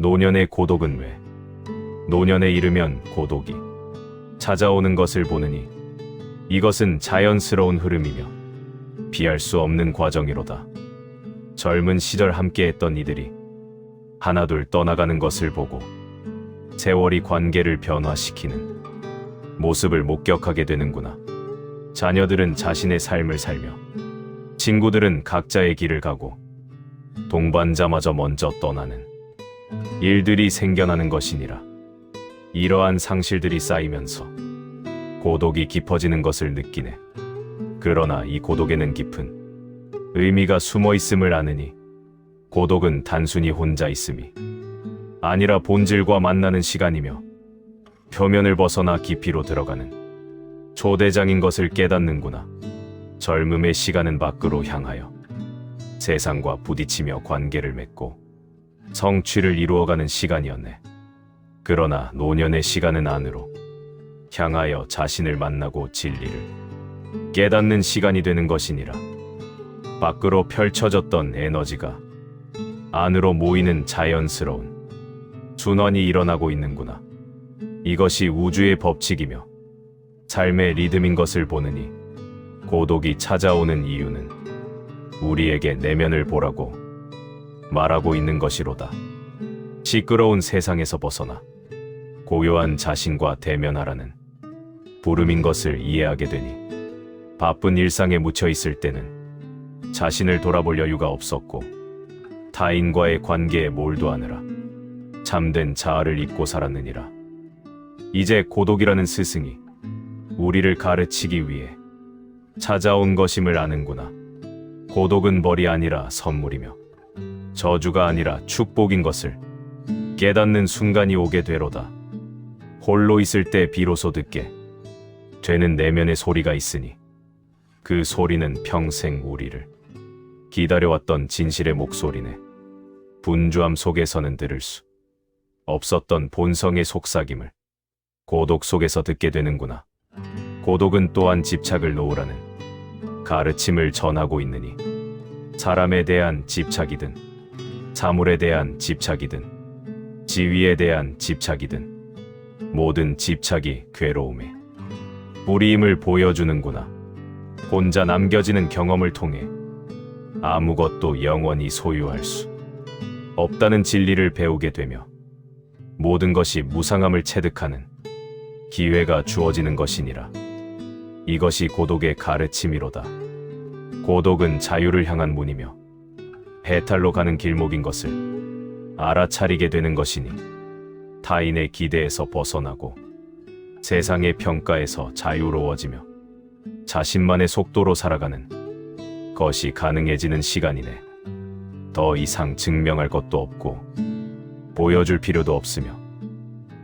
노년의 고독은 왜? 노년에 이르면 고독이 찾아오는 것을 보느니 이것은 자연스러운 흐름이며 피할 수 없는 과정이로다. 젊은 시절 함께했던 이들이 하나둘 떠나가는 것을 보고 세월이 관계를 변화시키는 모습을 목격하게 되는구나. 자녀들은 자신의 삶을 살며 친구들은 각자의 길을 가고 동반자마저 먼저 떠나는 일들이 생겨나는 것이니라. 이러한 상실들이 쌓이면서 고독이 깊어지는 것을 느끼네. 그러나 이 고독에는 깊은 의미가 숨어 있음을 아느니 고독은 단순히 혼자 있음이 아니라 본질과 만나는 시간이며 표면을 벗어나 깊이로 들어가는 초대장인 것을 깨닫는구나. 젊음의 시간은 밖으로 향하여 세상과 부딪히며 관계를 맺고 성취를 이루어가는 시간이었네. 그러나 노년의 시간은 안으로 향하여 자신을 만나고 진리를 깨닫는 시간이 되는 것이니라. 밖으로 펼쳐졌던 에너지가 안으로 모이는 자연스러운 순환이 일어나고 있는구나. 이것이 우주의 법칙이며 삶의 리듬인 것을 보느니 고독이 찾아오는 이유는 우리에게 내면을 보라고 말하고 있는 것이로다. 시끄러운 세상에서 벗어나 고요한 자신과 대면하라는 부름인 것을 이해하게 되니 바쁜 일상에 묻혀 있을 때는 자신을 돌아볼 여유가 없었고 타인과의 관계에 몰두하느라 참된 자아를 잊고 살았느니라. 이제 고독이라는 스승이 우리를 가르치기 위해 찾아온 것임을 아는구나. 고독은 벌이 아니라 선물이며 저주가 아니라 축복인 것을 깨닫는 순간이 오게 되로다. 홀로 있을 때 비로소 듣게 되는 내면의 소리가 있으니 그 소리는 평생 우리를 기다려왔던 진실의 목소리네. 분주함 속에서는 들을 수 없었던 본성의 속삭임을 고독 속에서 듣게 되는구나. 고독은 또한 집착을 놓으라는 가르침을 전하고 있느니 사람에 대한 집착이든 사물에 대한 집착이든 지위에 대한 집착이든 모든 집착이 괴로움에 뿌리임을 보여주는구나. 혼자 남겨지는 경험을 통해 아무것도 영원히 소유할 수 없다는 진리를 배우게 되며 모든 것이 무상함을 체득하는 기회가 주어지는 것이니라. 이것이 고독의 가르침이로다. 고독은 자유를 향한 문이며 해탈로 가는 길목인 것을 알아차리게 되는 것이니 타인의 기대에서 벗어나고 세상의 평가에서 자유로워지며 자신만의 속도로 살아가는 것이 가능해지는 시간이네. 더 이상 증명할 것도 없고 보여줄 필요도 없으며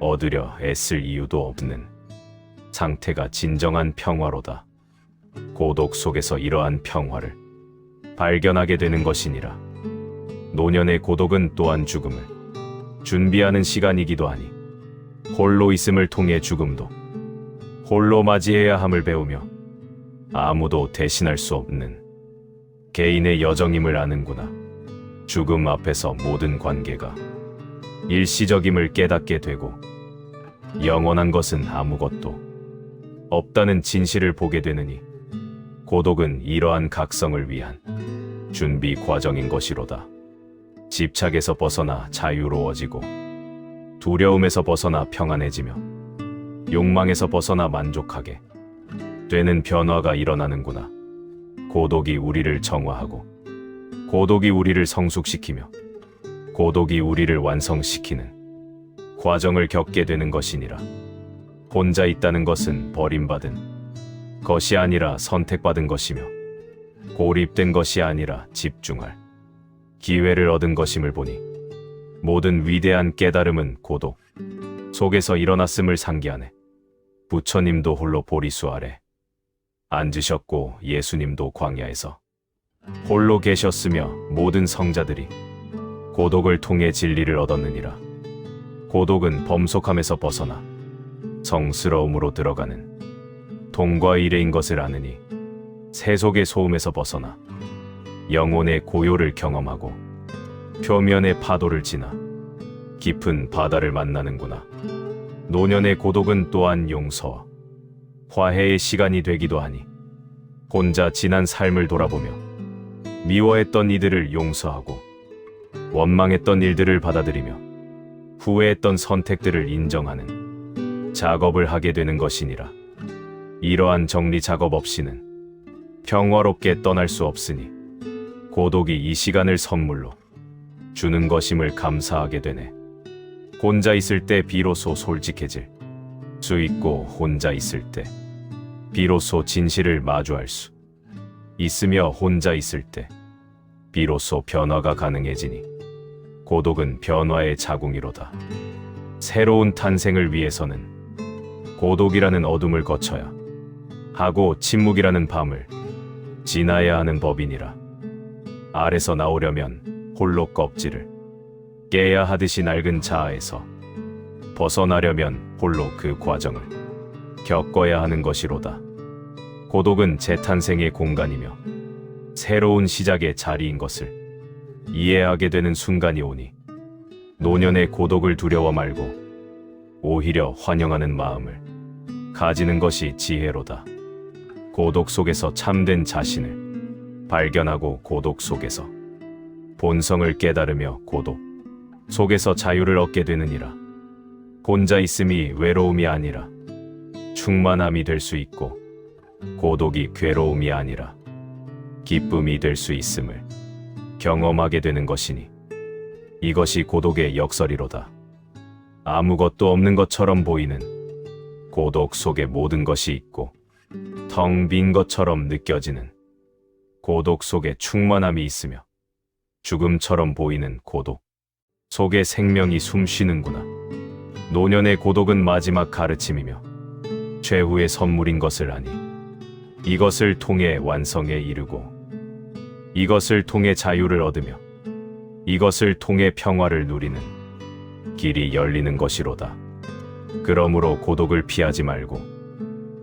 얻으려 애쓸 이유도 없는 상태가 진정한 평화로다. 고독 속에서 이러한 평화를 발견하게 되는 것이니라. 노년의 고독은 또한 죽음을 준비하는 시간이기도 하니 홀로 있음을 통해 죽음도 홀로 맞이해야 함을 배우며 아무도 대신할 수 없는 개인의 여정임을 아는구나. 죽음 앞에서 모든 관계가 일시적임을 깨닫게 되고 영원한 것은 아무것도 없다는 진실을 보게 되느니 고독은 이러한 각성을 위한 준비 과정인 것이로다. 집착에서 벗어나 자유로워지고 두려움에서 벗어나 평안해지며 욕망에서 벗어나 만족하게 되는 변화가 일어나는구나. 고독이 우리를 정화하고 고독이 우리를 성숙시키며 고독이 우리를 완성시키는 과정을 겪게 되는 것이니라. 혼자 있다는 것은 버림받은 것이 아니라 선택받은 것이며 고립된 것이 아니라 집중할 기회를 얻은 것임을 보니 모든 위대한 깨달음은 고독 속에서 일어났음을 상기하네. 부처님도 홀로 보리수 아래 앉으셨고 예수님도 광야에서 홀로 계셨으며 모든 성자들이 고독을 통해 진리를 얻었느니라. 고독은 범속함에서 벗어나 성스러움으로 들어가는 동과 일해인 것을 아느니 세속의 소음에서 벗어나 영혼의 고요를 경험하고 표면의 파도를 지나 깊은 바다를 만나는구나. 노년의 고독은 또한 용서와 화해의 시간이 되기도 하니 혼자 지난 삶을 돌아보며 미워했던 이들을 용서하고 원망했던 일들을 받아들이며 후회했던 선택들을 인정하는 작업을 하게 되는 것이니라. 이러한 정리 작업 없이는 평화롭게 떠날 수 없으니 고독이 이 시간을 선물로 주는 것임을 감사하게 되네. 혼자 있을 때 비로소 솔직해질 수 있고 혼자 있을 때 비로소 진실을 마주할 수 있으며 혼자 있을 때 비로소 변화가 가능해지니 고독은 변화의 자궁이로다. 새로운 탄생을 위해서는 고독이라는 어둠을 거쳐야 하고 침묵이라는 밤을 지나야 하는 법이니라. 알에서 나오려면 홀로 껍질을 깨야 하듯이 낡은 자아에서 벗어나려면 홀로 그 과정을 겪어야 하는 것이로다. 고독은 재탄생의 공간이며 새로운 시작의 자리인 것을 이해하게 되는 순간이 오니 노년의 고독을 두려워 말고 오히려 환영하는 마음을 가지는 것이 지혜로다. 고독 속에서 참된 자신을 발견하고 고독 속에서 본성을 깨달으며 고독 속에서 자유를 얻게 되느니라. 혼자 있음이 외로움이 아니라 충만함이 될 수 있고 고독이 괴로움이 아니라 기쁨이 될 수 있음을 경험하게 되는 것이니 이것이 고독의 역설이로다. 아무것도 없는 것처럼 보이는 고독 속에 모든 것이 있고 텅 빈 것처럼 느껴지는 고독 속에 충만함이 있으며 죽음처럼 보이는 고독 속에 생명이 숨쉬는구나. 노년의 고독은 마지막 가르침이며 최후의 선물인 것을 아니 이것을 통해 완성에 이르고 이것을 통해 자유를 얻으며 이것을 통해 평화를 누리는 길이 열리는 것이로다. 그러므로 고독을 피하지 말고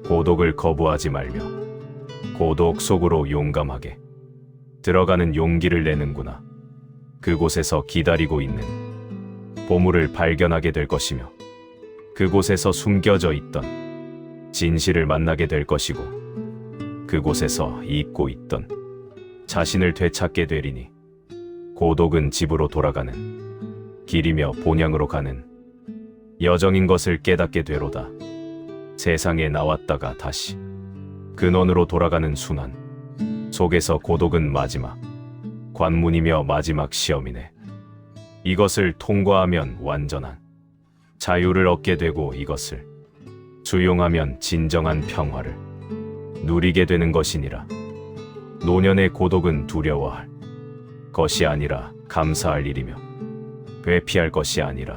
고독을 거부하지 말며 고독 속으로 용감하게 들어가는 용기를 내는구나. 그곳에서 기다리고 있는 보물을 발견하게 될 것이며 그곳에서 숨겨져 있던 진실을 만나게 될 것이고 그곳에서 잊고 있던 자신을 되찾게 되리니 고독은 집으로 돌아가는 길이며 본향으로 가는 여정인 것을 깨닫게 되로다. 세상에 나왔다가 다시 근원으로 돌아가는 순환 속에서 고독은 마지막 관문이며 마지막 시험이네. 이것을 통과하면 완전한 자유를 얻게 되고 이것을 수용하면 진정한 평화를 누리게 되는 것이니라. 노년의 고독은 두려워할 것이 아니라 감사할 일이며 회피할 것이 아니라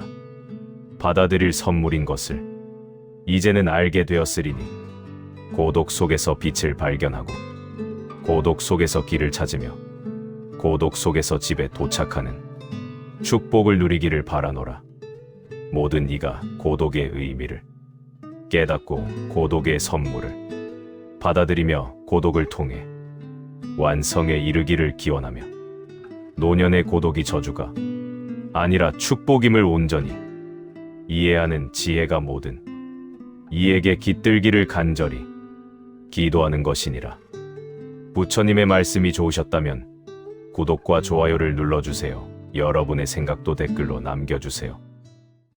받아들일 선물인 것을 이제는 알게 되었으리니 고독 속에서 빛을 발견하고 고독 속에서 길을 찾으며 고독 속에서 집에 도착하는 축복을 누리기를 바라노라. 모든 이가 고독의 의미를 깨닫고 고독의 선물을 받아들이며 고독을 통해 완성에 이르기를 기원하며 노년의 고독이 저주가 아니라 축복임을 온전히 이해하는 지혜가 모든 이에게 깃들기를 간절히 기도하는 것이니라. 부처님의 말씀이 좋으셨다면 구독과 좋아요를 눌러주세요. 여러분의 생각도 댓글로 남겨주세요.